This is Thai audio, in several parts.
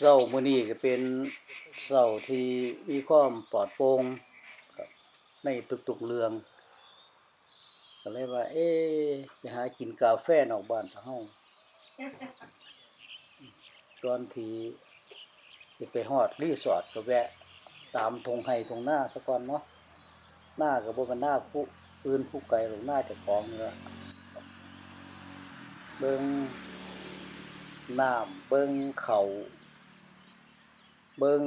เช้ามื้อนี้ก็เป็นเช้าที่มีความปลอดโปร่งครับในทุกๆเรื่องก็เลยว่า เอ๊ะไปหากินกาแฟนอกบ้านเฮาก่อนที่สิไปฮอดรีสอร์ทก็แวะ ตามทงไห้ทงหน้าซะก่อนเนาะหน้าก็บ่แม่นหน้าผู้อื่นผู้ไกลหรอกหน้าเจ้าของนี่ล่ะเบิ่งน้ำเบิ่งเขา เบิ่ง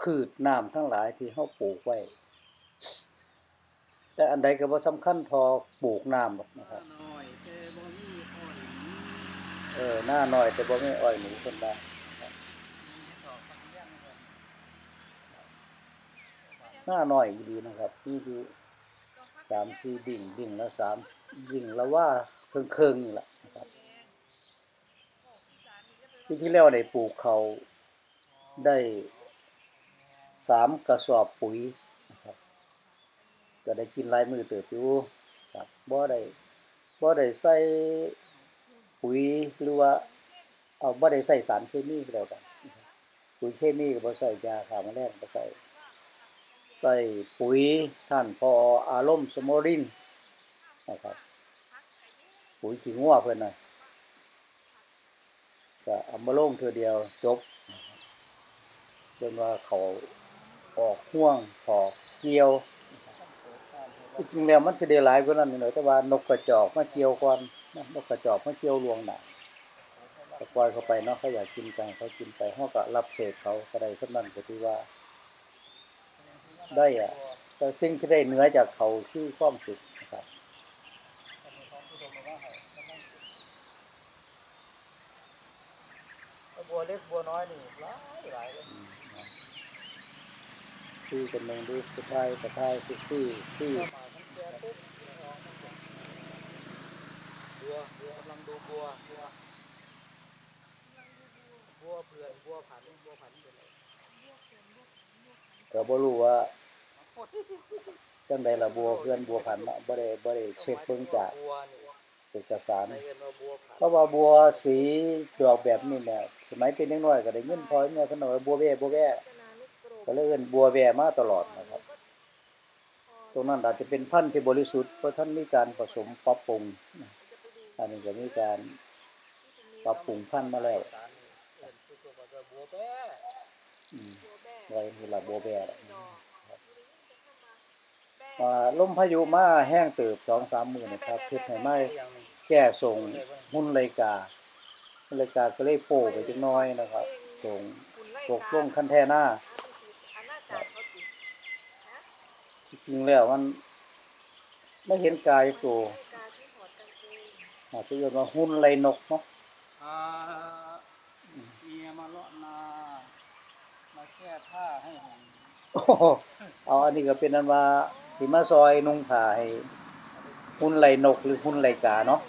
พืชน้ำทั้งหลายที่เฮาปลูกไว้ แต่อันใดก็บ่สำคัญพอปลูกน้ำหรอกนะครับน้อยแต่บ่มีอ้อยเออหน้าน้อยแต่บ่มีอ้อยหนูเพิ่นว่าดอกสักอย่างเลยหน้าน้อยอีหลีนะครับมีอยู่3-4บิ่งบิ่งละ3บิ่งละว่าครึ่งๆนี่ล่ะนะครับปีที่แล้วได้ปลูกเขาว ได้สามกระสอบปุ๋ยนะครับก็ได้กินลายมือเติบอยู่ครับบ่ได้บ่ได้ใส่ปุ๋ยหรือว่าเอาบ่ได้ใส่สารเคมีก็แล้วกันนะครับปุ๋ยเคมีก็บ่ใส่ยาฆ่าแมลงบ่ใส่ใส่ปุ๋ยท่านพออารมณ์สมอรินนะครับปุ๋ยขี้งัวเพิ่อนน่ะก็เอามาลงเทื่อเดียวจบ จนว่าเขาออกห่วงพอกเกี่ยวจริงๆแล้วมันเสดหลายกว่านั้นหน่อยแต่ว่านกกระจอกมาเกี่ยวก่อนนกกระจอกมาเกี่ยวลวงหนาก็ปล่อยเขาไปเนาะเขาอยากกินกันเขากินไปเฮาก็รับเศษเขาก็ได้ส่ำนั้นก็ถือว่า ได้อะแต่สิ่งที่ได้เหนือจากเขาคือความสุขนะครั บัวเล็กบัวน้อยนี่หลายหลายเลยอืมนะคือกันเมืองดูสุดท้ายสุดท้ายคือคือคือมาทั้งแก่ปุ๊บบัวบัวกำลังดูบัวบัวบัวเผื่อนบัวผันบัวผันเป็นไรก็บ่รู้ว่าจังใดละบัวเพื่อนบัวพันเนาะบ่ได้บ่ได้เช็คเบิ่งจากบัวนี่ เอกสารในเงินว่าบัวผันเพราะว่าบัวสีดอกแบบนี้เนี่ยสมัยเป็นเด็กน้อยก็ได้ยินพ่อแม่เพิ่นว่าบัวแว่บัวแว่ก็เลยเอิ้นบัวแว่มาตลอดนะครับ ตรงนั้นอาจจะเป็นพันธุ์ที่บริสุทธิ์เพราะท่านมีการผสมปรับปรุงนะอันนี้ก็มีการปรับปรุงพันธุ์มาแล้วสารนี่เอิ้นคือตัวว่าบัวแป้อืมไว้นี่ล่ะบัวแว่นะครับอ่า ลมพายุมาแห้งเติบ2-3มื้อนะครับเฮ็ดให้ไม้อย่างนี้แก้ส่งหุ้นรายกาหุ้นรายกาก็เลยโป้ไปจักหน้อยนะครับส่งตกลงคันแท่หน้าจริงๆแล้วมันไม่เห็นกายตัวอาจจะเรียกว่าหุ้นไรนกเนาะอ่าเมียมาเลาะนา มาแค่ผ้าให้ห่มโอ้โหเอาอันนี้ก็เป็นอันว่า สิมาซอยนุ่งผ้าให้หุ้นไรนกหรือหุ้นไรกาเนาะ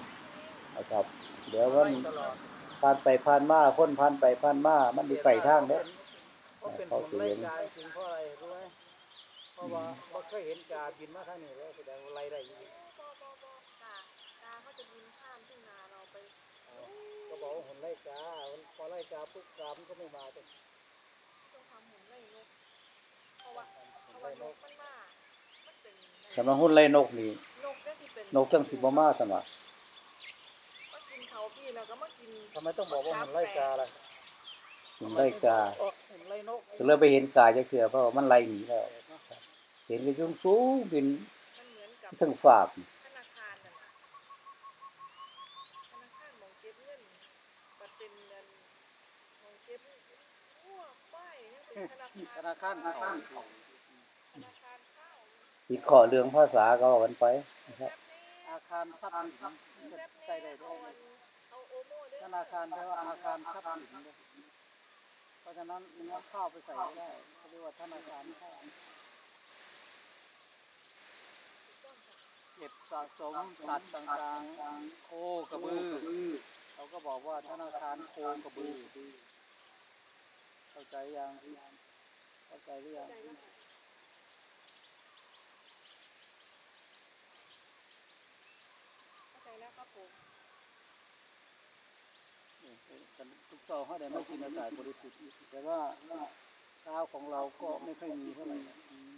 นะครับ เดี๋ยวมันตลอดผ่านไปผ่านมาคนผ่านไปผ่านมามันอยู่ไกลทางเด้อก็เป็นผมไล่กาจริงเพราะอะไรรู้ไหมเพราะว่าบ่เคยเห็นกาบินมาทางนี้เลยแสดงว่าไล่ได้อยู่ก็บอกว่าหุ่นไล่กามันพอไล่กาปุ๊บกามันก็ไม่มาแต่หุ่นไล่นก แต่ว่าหุ้นไรนกนี่นกจังสิบ่มาซั่นว่าทำไมต้องบอกว่าหุ่นไล่กาล่ะหุ้นไรกาอ๋อหุ่นไล่นกก็เลยไปเห็นกาจักเทื่อเพราะว่ามันไล่หนีแล้ว เห็นก็ยุ่งสูงบินถึงฝากธนาคารน่ะนะธนาคารหมองเก็บเงินบัดเป็นเงินหมองเก็บหัวป้ายยังเป็นธนาธคารนาคารเขา ธนาคารข้าว วิเคราะห์เรื่องภาษาก็ว่ากันไปนะครับอาคารทรัพย์สินใส่ได้ด้เอาวยอันเอาโอโม่เด้อธนาคารแปลว่าอาคารทรัพย์สินเลยเพราะฉะนั้นมันเอาข้าไปใส่ได้เขาเรียกว่าธนาคารข้าวเก็บสะสมสัตว์ต่างๆ โคกระบือเขาก็บอกว่าธนาคารโคกระบือ เข้าใจยังเข้าใจหรือยัง เข้าใจแล้วครับผมนทุกเช้าเขาได้มากินอากาศบริสุทธิ์แต่ว่าเช้าของเราก็ไม่ค่อยมีเท่าไหร่นะอืม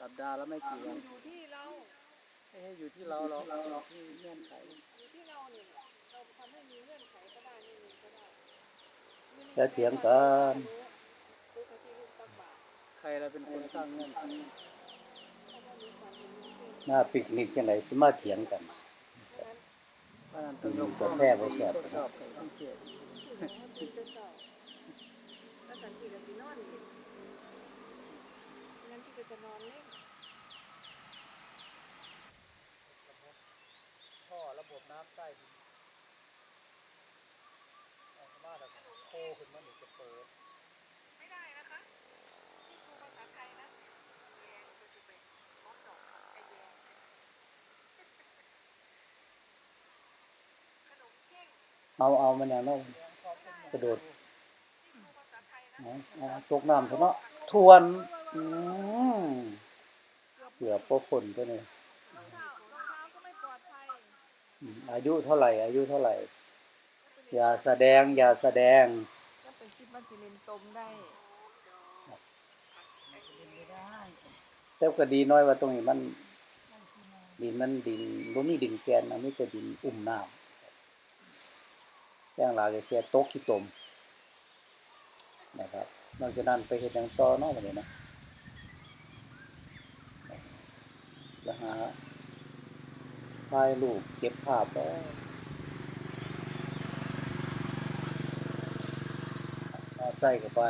สัปดาห์ละไม่กี่วันอยู่ที่เราเอ้ยอยู่ที่เราเราเราที่เงื่อนไขอยู่ที่เราเนี่ยเราทำให้มีเงื่อนไขก็ได้ไม่มีก็ได้อย่าเถียงกันลูกเขาที่ลูกตักบาตรใครเราเป็นคนสร้างเงื่อนไขเขาก็มีความเป็นมุสลิมหน้าปิกนิกจังไดสิมาเถียงกัน เพราะฉะนั้นเพราะฉะนั้นต้องยกกาแฟบ่แซ่บชอบกับพี่เจผู้หญิงให้ตื่นแต่เช้าแล้วสันติก็สินอนนี่งั้นที่ก็จะนอนเล่นท่อระบบน้ำใต้ดินเอาเข้ามาแล้วก็โคขึ้นมาหนึ่งจะเปิด ไม่ได้นะคะนี่ครูภาษาไทยนะแยงจะจะไปขอดอกไอแยงขนมเค้ง เอาเอามันอย่างนั้นกระโดดนี่ครูภาษาไทยนะเอาเอาตกน้ำเถอะเนาะทวนอืมเกือบบ่พ้นตัวนี้รองเท้ารองเท้าก็ไม่ปลอดภัยอืมอายุเท่าไหร่ อายุเท่าไหร่ อย่าแสดง อย่าแสดงก็เป็นคิดว่าสิเลนตมได้แต่ก็ดีน้อยว่าตรงนี้มัน ดินมันดินบ่มีดินแกนมันมีแต่ดินอุ้มน้ำอ ย่างหลายก็แค่ตกขี้ตมนะครับ นอกจากนั้นไปเฮ็ดหยังต่อนาะบัดนี้นะจะหาถ่ายรูปเก็บภาพไว้เอาใส่เข้าไป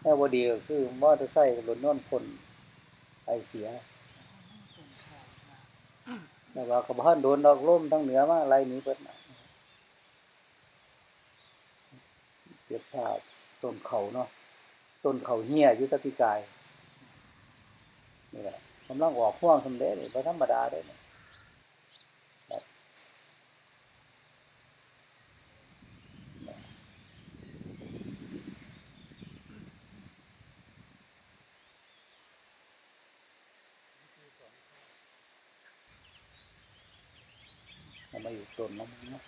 แค่บ่ดีก็คือมอเตอร์ไซค์กับรถนนต์คนไอเสียแต่ว่าก็บ่ทันโดนดอกลมทั้งเหนือมาไล่หนีเบิดนะ เก็บภาพต้นเขาเนาะต้นเขาเหี้ยยู่แตะปีกายนี่แหละกำลังออกพ่วงสำเร็จนี่บ่ธรรมดาเด้นี่ครับเอามาอยู่ต้นน้ำเนา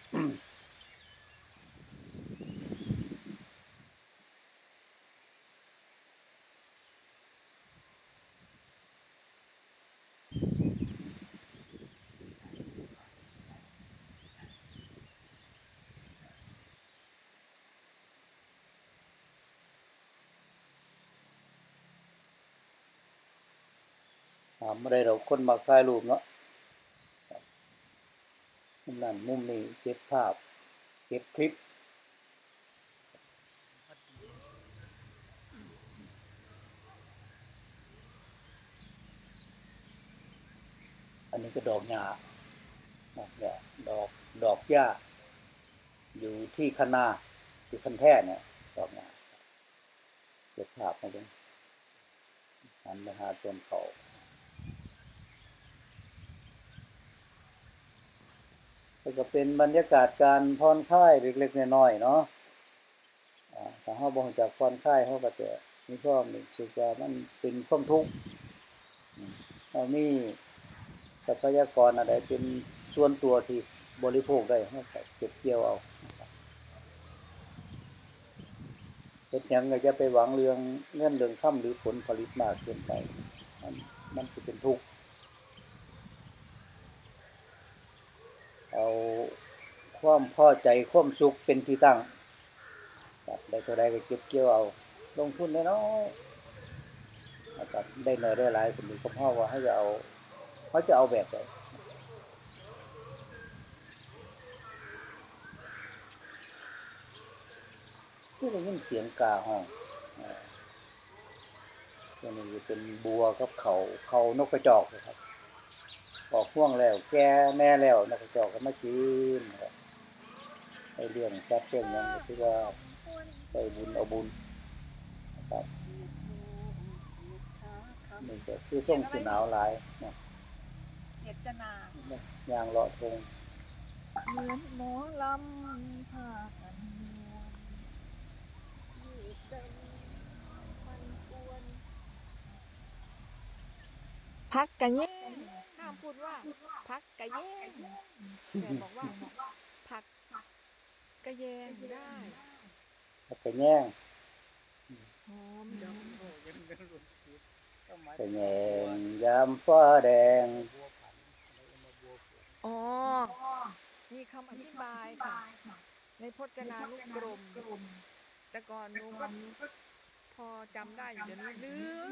ะถามบ่ได้ดอกคนมักถ่ายรูปเนาะมุมนั้นมุมนี้เก็บภาพ เก็บคลิปอันนี้ก็ดอกหญ้าดอกหญ้าดอกดอกหญ้า อยู่ที่คะนาอยู่คันแท่เนี่ยดอกหญ้าเก็บภาพมาดูหันไปหาต้นเขา แล้ว ก็เป็นบรรยากาศการผ่อนคลายเล็กๆน้อยๆเนาะถ้าเฮาบ่รู้จักผ่อนคลายเฮาก็จะมีความรู้สึกว่ามันเป็นความทุกข์มเฮามีทรัพยากรอะไรเป็นส่วนตัวที่บริโภคได้เฮาเก็บเกี่ยวเอาเฮ็ดหยังก็อย่าไปหวังเรื่องเงินเรื่องค่ำหรือผลผลิตมากเกินไป มันมันสิเป็นทุกข์ เอาความพอใจความสุขเป็นที่ตั้งครับได้เท่าใดก็เก็บเกี่ยวเอาลงทุนน้อยๆนะครับได้น้อยได้หลายคนดูก็พ่อว่าให้จะเอาเขาจะเอาแบบไหนที่ได้ยินเสียงกาห้องตัวนี้เป็นบัวกับเขาเขานกกระจอกนะครับ ออกพ่วงแล้ว แก่แม่แล้วนกกระจอกก็มากินไอเรื่องซัดเรื่องยังที่ว่าได้บุญเอาบุญนะครับนี่ก็คือส่งสีหนาวหลายเนาะเสียจนายางเลาะทงเหมือนหมอลำพากันนวลยืดเดินมันกวนพักกะแย่ งห้ามพูดว่า พักกะแย่งแต่บอกว่าพักกระแยงได้แล้วก็แย่งหอมดอกโอ้ยังเป็นรุ่นคิดก็หมายก็แย่งยามฟ้าแดงบัวผันอะไรเอามาบัวเขียนอ๋อ มีคำอธิบายค่ะ ในพจนานุกรม แต่ก่อนหนูก็พอจำได้อยู่เดี๋ยวนี้ลืม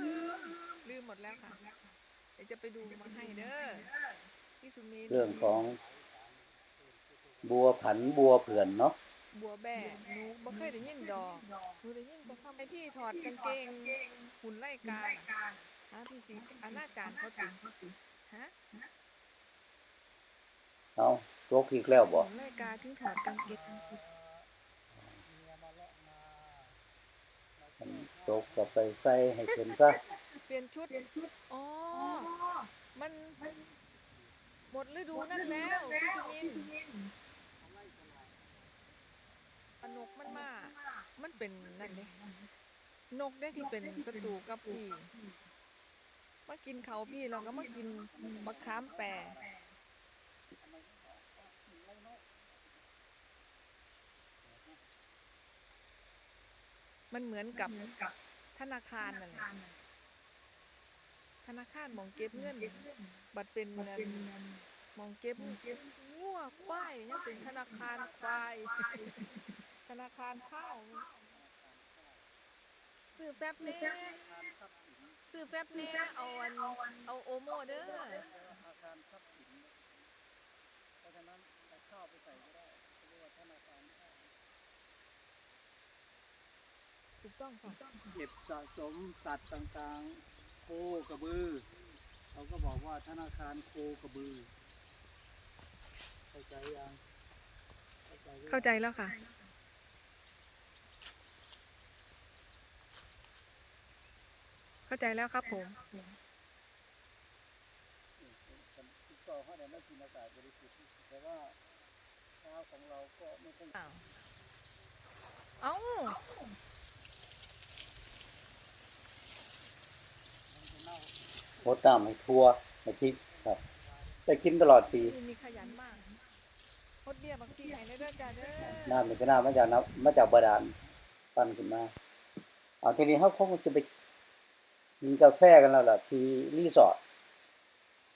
ลืมหมดแล้วค่ะเดี๋ยวจะไปดูมาให้เด้อพี่สุมินเรื่องของบัวผันบัวเผื่อนเนาะบัวแบ่หนูบ่เคยได้ยินดอกหนูได้ยินแต่คำไอพี่ถอดกางเกงหุ่นไล่กาฮะพี่สิอนาจารเขาติฮะเอาตกอีกแล้วบ่หุ่นไล่กาถึงถอดกางเกงเมียมาเลาะนามามันตกก็ไปใส่ให้เพิ่นซะ เปลี่ยนชุด อ๋อมันหมดฤดูนั่นแล้วพี่สุมินปนกมันมา มันเป็นนั่นเด้นกได้ที่เป็นศัตรูกับพี่มากินเขาพี่เราก็มากินมะขามแปรมันเหมือนกับธนาคารนั่นแหละ ธนาคารหมองเก็บเงิน บัตรเป็นเงินหมองเก็บงัวควายยังเป็นธนาคารควาย ธนาคารข้าวซื้อแฟบเน่ซื้อแฟบเน่เอาอันเอาโอโมเด้ออาคารทรัพย์สินเพราะฉะนั้นเอาข้าวไปใส่ก็ได้เรียกว่าธนาคารข้าวถูกต้องค่ะเก็บสะสมสัตว์ต่างๆ โคกระบือ เขาก็บอกว่าธนาคารโคกระบือ เข้าใจยังเข้าใจหรือยังเข้าใจแล้วค่ะ เข้าใจแล้วครับผม ติดต่อเขาเนี่ยไม่กินอากาศบริสุทธิ์แต่ว่าข้าวของเราก็ไม่ต้องอ้าวเอ้า หดน้ำให้ทั่วให้พริกครับได้กินตลอดปีนี่มีขยันมากพดเบี้ยบางทีไหนได้เด้อจ้าเด้อน้ำนี่ก็น้ำมาจากน้ำมาจากบาดาลปั้นขึ้นมาเอาทีนี้เขาคงจะไปกินกาแฟกันแล้วล่ะที่รีสอร์ท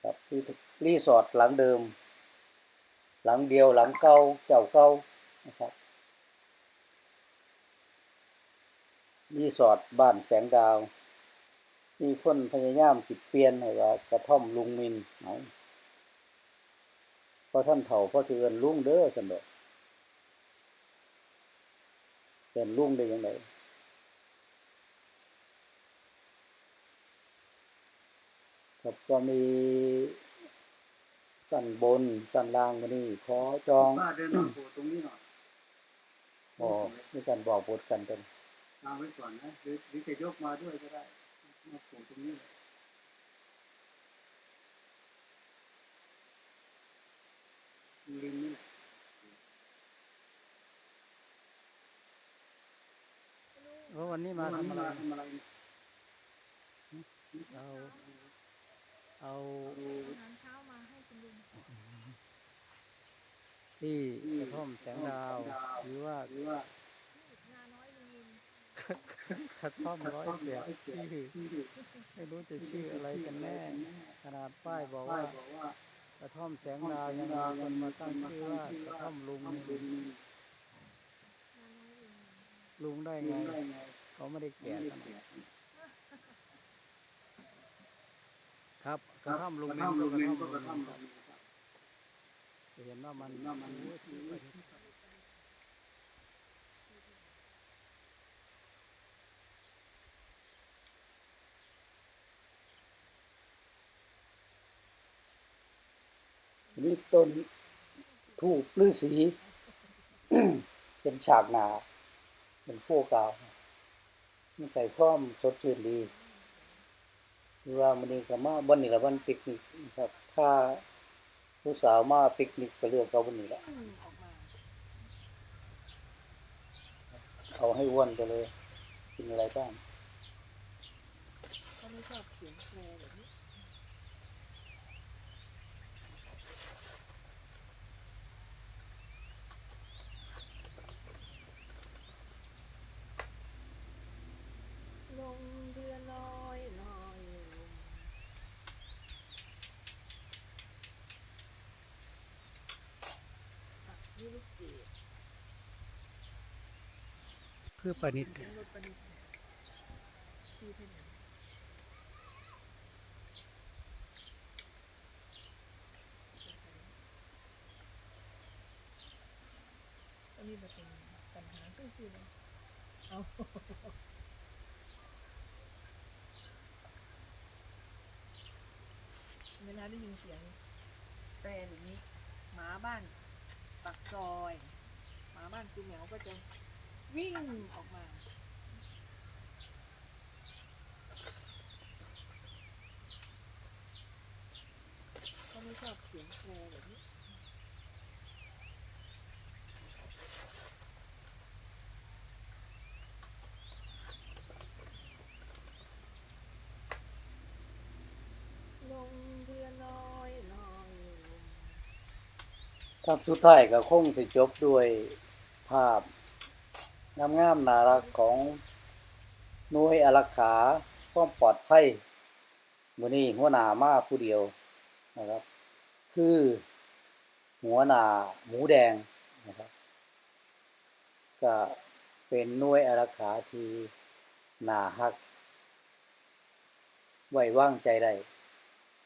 ครับที่รีสอร์ทหลังเดิม หลังเดียวหลังเก่าเจ้าเก่านะครับรีสอร์ทบ้านแสงดาว มีคนพยายามคิดเปลี่ยนให้ว่ากระท่อมลุงมินเอาเพราะท่านเฒ่าเพราะสิเอิ้นลุงเด้อซั่นดอกเป็นลุงได้ยังไงครับก็มีสันบนสันล่างก็นี่ขอจองป้าเดินมาโผล่ตรงนี้หน่อยอ๋อมีการบอกบทกันเป็นตามไว้ก่อนนะหรือหรือจะยกมาด้วยก็ได้ มาโผล่ตรงนี้เลยริมนี่แหละเพราะวันนี้มาทำอะไรทำอะไรเอาเอาอาหารเช้ามาให้คุณลุงที่กระท่อมแสงดาวหรือว่า หรือว่า นาน้อยลุงลุง กระท่อมร้อยแปดชื่อไม่รู้จะชื่ออะไรกันแน่ ขนาดป้ายบอกป้าว่ายบอกว่ากระท่อมแสงดาวยังมีคนมาตั้งชื่อว่ากระท่อมลุงนาน้อยลุงลุงลุงได้ไงไงได้ไง เขาไม่ได้แก่แก่ขขนานาดดครับกระท่อมลุงกระมิ้ท่อนมก็ลุงกระมิ้นท่อมก็ลุกงระท่อมมิ้นครับจะเห็นว่ามันเห็นว่ามัน โอ้ยถือว่านี่ต้นทูปฤาษีเป็นฉากหนา เป็นผู้กาวมันใจพร้อมสดชื่นดีหรือว่ามันนี้ก็มาวันนี้ละวันปิกนิกครับ ถ้าผู้สาวมาปิกนิกก็เลือกเอาวันนี้ละเอาให้วนไปเลย กินอะไรบ้างเขาไม่ชอบเสียงแคลแบบนี้ พื่อประนิดเสียงรถประดิษฐ์ที่เพิ่นอันนี้มันเป็นปัญหาก็คือว่าเอาเวลาได้ยินเสียงแตรแบบนี้ หมาบ้านปักซอย หมาบ้านกูเหมียวก็จะ วิ่งออกมาเขาไม่ชอบเสียงโคแบบนี้ลงเรือลอยลอยลง ครับสุดท้ายก็คงสิจบด้วยภาพ งามๆน่ารักของหน่วยอารักขาความปลอดภัยมือนี้หัวหน้ามาผู้เดียวนะครับ คือหัวหน้าหมูแดงนะครับ ก็เป็นหน่วยอารักขาที่น่าฮัก ไว้วางใจได้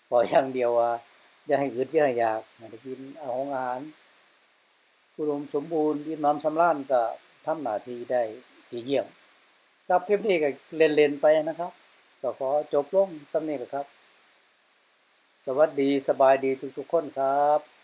ขออย่างเดียวว่าอย่าให้อึดอย่าให้อยากให้ได้กินอาของอาหารอุดมสมบูรณ์อิ่มหนำสำราญก็ ทำหน้าที่ได้ดีเยี่ยมครับคลิปนี้ก็เล่นๆไปนะครับ ก็ขอจบลงสำนี้แหละครับ สวัสดีสบายดีทุกๆคนครับ